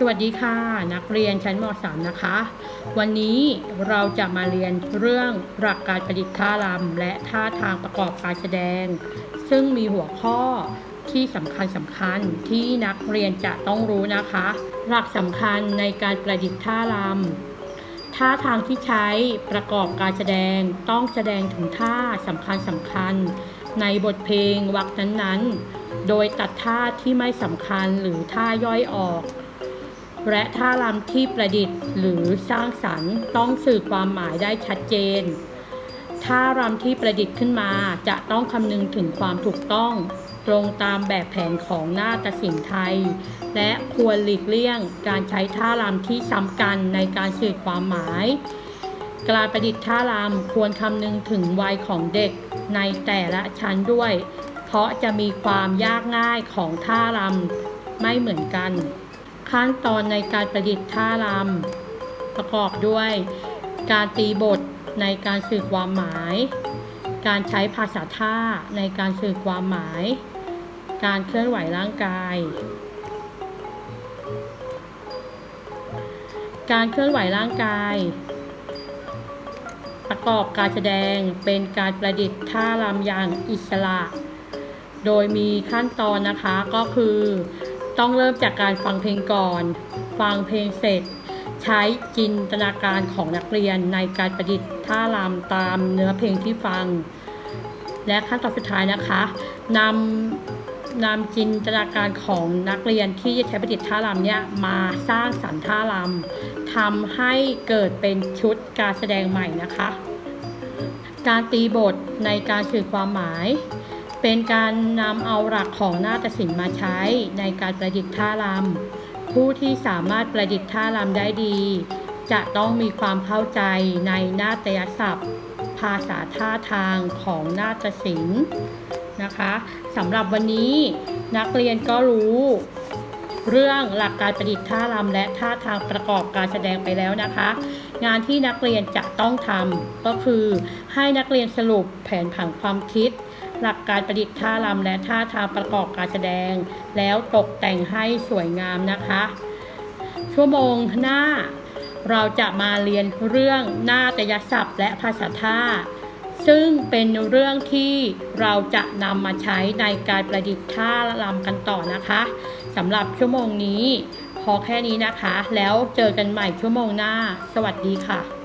สวัสดีค่ะ นักเรียนชั้นม .3 นะคะ วันนี้เราจะมาเรียนเรื่องหลักการประดิษฐ์ท่ารำและท่าทางประกอบการแสดง ซึ่งมีหัวข้อที่สำคัญสำคัญที่นักเรียนจะต้องรู้นะคะ หลักสำคัญในการประดิษฐ์ท่ารำท่าทางที่ใช้ประกอบการแสดงต้องแสดงถึงท่าสำคัญสำคัญ ในบทเพลงวรรคนั้นๆ โดยตัดท่าที่ไม่สำคัญหรือท่าย่อยออก และท่ารำที่ประดิษฐ์หรือสร้างสรรค์ต้องสื่อความหมายได้ชัดเจน ท่ารำที่ประดิษฐ์ขึ้นมาจะต้องคำนึงถึงความถูกต้อง ตรงตามแบบแผนของหน้าฏศิลป์ไทย และควรหลีกเลี่ยงการใช้ท่ารำที่ซ้ำกันในการสื่อความหมาย การประดิษฐ์ท่ารำควรคำนึงถึงวัยของเด็กในแต่ละชั้นด้วย เพราะจะมีความยากง่ายของท่ารำไม่เหมือนกัน ขั้นตอนในการประดิษฐ์ท่ารำประกอบด้วย การตีบทในการสื่อความหมาย การใช้ภาษาท่าในการสื่อความหมาย การเคลื่อนไหวร่างกาย การเคลื่อนไหวร่างกาย ประกอบการแสดงเป็นการประดิษฐ์ท่ารำอย่างอิสระ โดยมีขั้นตอนนะคะก็คือ ต้องเริ่มจากการฟังเพลงก่อน ฟังเพลงเสร็จ ใช้จินตนาการของนักเรียนในการประดิษฐ์ท่ารำตามเนื้อเพลงที่ฟัง และขั้นตอนสุดท้ายนะคะนำนำจินตนาการของนักเรียนที่จะใช้ประดิษฐ์ท่ารำเนี่ยมาสร้างสรรค์ท่ารำทำให้เกิดเป็นชุดการแสดงใหม่นะคะ การตีบทในการสื่อความหมาย เป็นการนำเอาหลักของนาฏศิลป์มาใช้ในการประดิษฐ์ท่ารำผู้ที่สามารถประดิษฐ์ท่ารำได้ดี จะต้องมีความเข้าใจในนาฏยศัพท์ ภาษาท่าทางของนาฏศิลป์นะคะสำหรับวันนี้นักเรียนก็รู้ เรื่องหลักการประดิษฐ์ท่ารำและท่าทางประกอบการแสดงไปแล้วนะคะ งานที่นักเรียนจะต้องทำก็คือให้นักเรียนสรุปแผนผังความคิด หลักการประดิษฐ์ท่ารำและท่าทางประกอบการแสดง แล้วตกแต่งให้สวยงามนะคะ ชั่วโมงหน้า เราจะมาเรียนเรื่องนาฏยศัพท์ และภาษาท่า ซึ่งเป็นเรื่องที่เราจะนำมาใช้ในการประดิษฐ์ท่ารำกันต่อนะคะสำหรับชั่วโมงนี้พอแค่นี้นะคะ แล้วเจอกันใหม่ชั่วโมงหน้า สวัสดีค่ะ